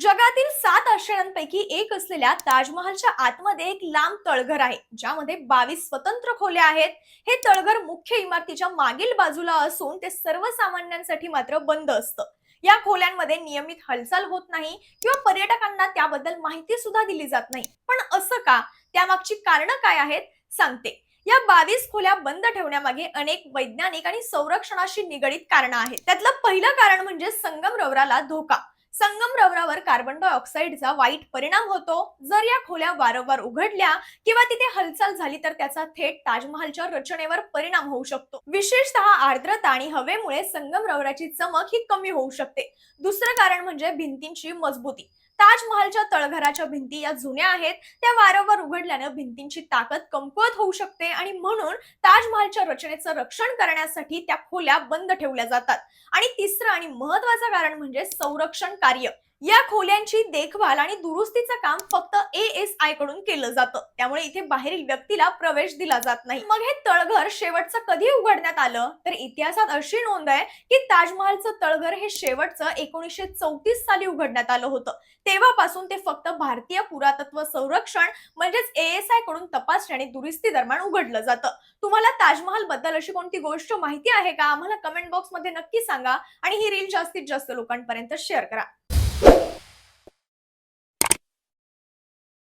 जगातील सात आश्चर्यांपैकी एक असलेल्या ताजमहालच्या आतमध्ये एक लांब तळघर आहे ज्यामध्ये बावीस स्वतंत्र खोल्या आहेत. हे तळघर मुख्य इमारतीच्या मागील बाजूला असून ते सर्वसामान्यांसाठी मात्र बंद असतं. या खोल्यांमध्ये नियमित हालचाल होत नाही किंवा पर्यटकांना त्याबद्दल माहिती सुद्धा दिली जात नाही. पण असं का? त्यामागची कारण काय आहेत? सांगते. या बावीस खोल्या बंद ठेवण्यामागे अनेक वैज्ञानिक आणि संरक्षणाशी निगडीत कारण आहेत. त्यातलं पहिलं कारण म्हणजे संगमरवराला धोका. संगमरवरावर कार्बन डायऑक्साईडचा वाईट परिणाम होतो. जर या खोल्या वारंवार उघडल्या किंवा तिथे हालचाल झाली तर त्याचा थेट ताजमहालच्या रचनेवर परिणाम होऊ शकतो. विशेषतः आर्द्रता आणि हवेमुळे संगमरवराची चमक ही कमी होऊ शकते. दुसरं कारण म्हणजे भिंतींची मजबूती. ताजमहालच्या तळघराच्या भिंती या जुन्या आहेत. त्या वारंवार उघडल्यानं भिंतींची ताकद कमकुवत होऊ शकते आणि म्हणून ताजमहालच्या रचनेचं रक्षण करण्यासाठी त्या खोल्या बंद ठेवल्या जातात. आणि तिसरं आणि महत्वाचं कारण म्हणजे संरक्षण कार्य. या खोल्यांची देखभाल आणि दुरुस्तीचं काम फक्त ए एस आयकडून केलं जातं. त्यामुळे इथे बाहेरील व्यक्तीला प्रवेश दिला जात नाही. मग हे तळघर शेवटचं कधी उघडण्यात आलं? तर इतिहासात अशी नोंद आहे की ताजमहालचं तळघर हे शेवटचं एकोणीसशे चौतीस साली उघडण्यात आलं होतं. तेव्हापासून ते फक्त भारतीय पुरातत्व संरक्षण म्हणजेच ए एस आयकडून तपासणी आणि दुरुस्ती दरम्यान उघडलं जातं. तुम्हाला ताजमहाल बद्दल अशी कोणती गोष्ट माहिती आहे का? आम्हाला कमेंट बॉक्समध्ये नक्की सांगा आणि ही रील जास्तीत जास्त लोकांपर्यंत शेअर करा. you